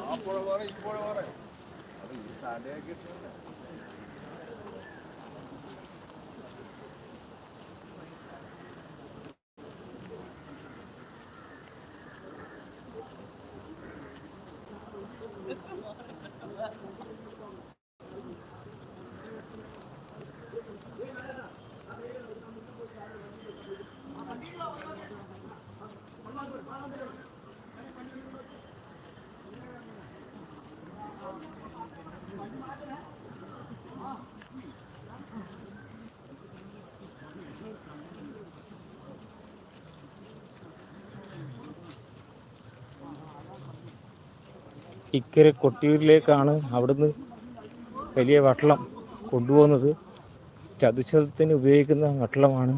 ആ പുഴ വേറെ അത് ഈ താണ്ടയാക്കി ഇക്കരെ കൊട്ടിയൂരിലേക്കാണ് അവിടുന്ന് വലിയ വട്ടളം കൊണ്ടുപോകുന്നത്. ചതുശതത്തിന് ഉപയോഗിക്കുന്ന വട്ടളമാണ്.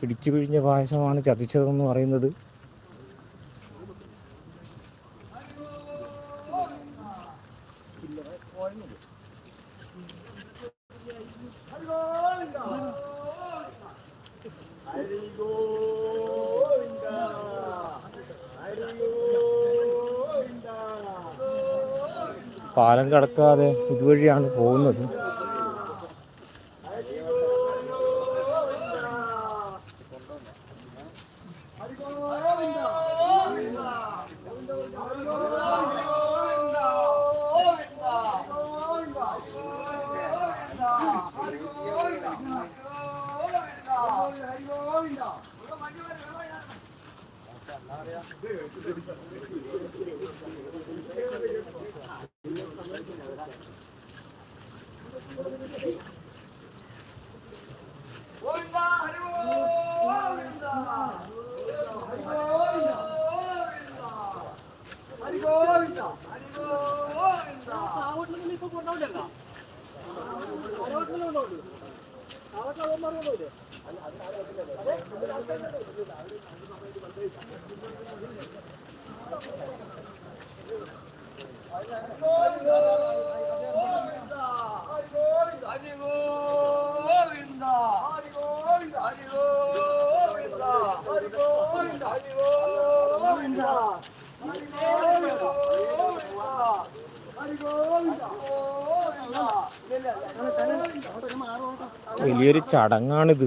പിടിച്ചു പിഴിഞ്ഞ പായസമാണ് ചതുശതം എന്ന് പറയുന്നത്. പാലം കടക്കാതെ ഇതുവഴിയാണ് പോകുന്നത്. Oh, no. വലിയൊരു ചടങ്ങാണിത്.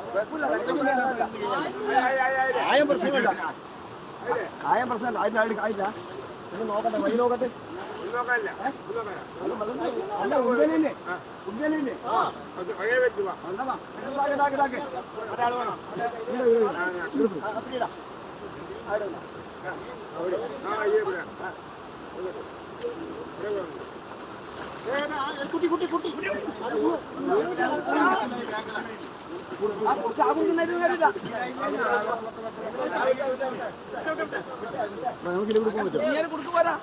ആയം പ്രശ്നമില്ല ആയം പ്രശ്നമില്ല ആയില്ല ആയില്ല ആയില്ല ഒന്ന് നോക്കട്ടെ വഴി നോക്കട്ടെ അല്ല ഉദ്യാനല്ലേ ഉദ്യാനല്ലേ കുട്ടി കുട്ടി കുട്ടി നമുക്ക് കൊടുക്കുപോരാ